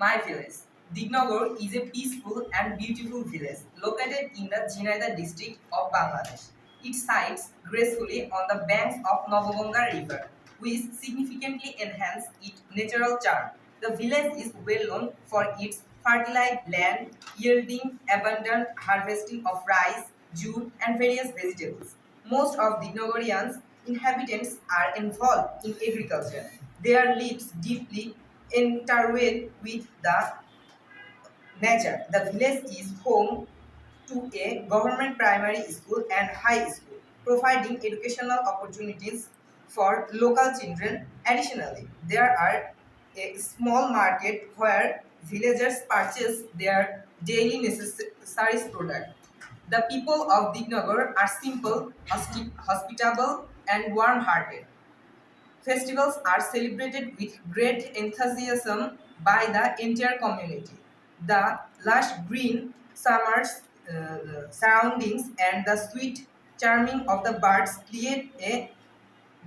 My village. Dignagar is a peaceful and beautiful village located in the Jhinada district of Bangladesh. It sits gracefully on the banks of Naboganga River, which significantly enhance its natural charm. The village is well known for its fertile land, yielding abundant harvesting of rice, jute, and various vegetables. Most of Dignagarians inhabitants are involved in agriculture. Their lives deeply intertwined with the nature. The village is home to a government primary school and high school, providing educational opportunities for local children. Additionally, there are a small market where villagers purchase their daily necessaries product. The people of Dignagar are simple, hospitable, and warm-hearted. Festivals are celebrated with great enthusiasm by the entire community. The lush green summers uh, surroundings and the sweet charming of the birds create a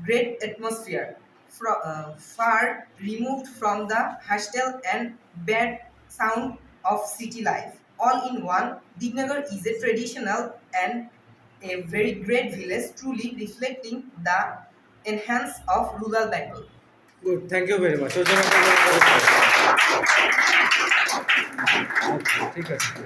great atmosphere fro- uh, far removed from the hostile and bad sound of city life. All in one, Dignagar is a traditional and a very great village, truly reflecting the enhance of rural Bengal. Good thank you very much ওর জন্য আপনাকে অনেক অনেক ধন্যবাদ। আচ্ছা, ঠিক আছে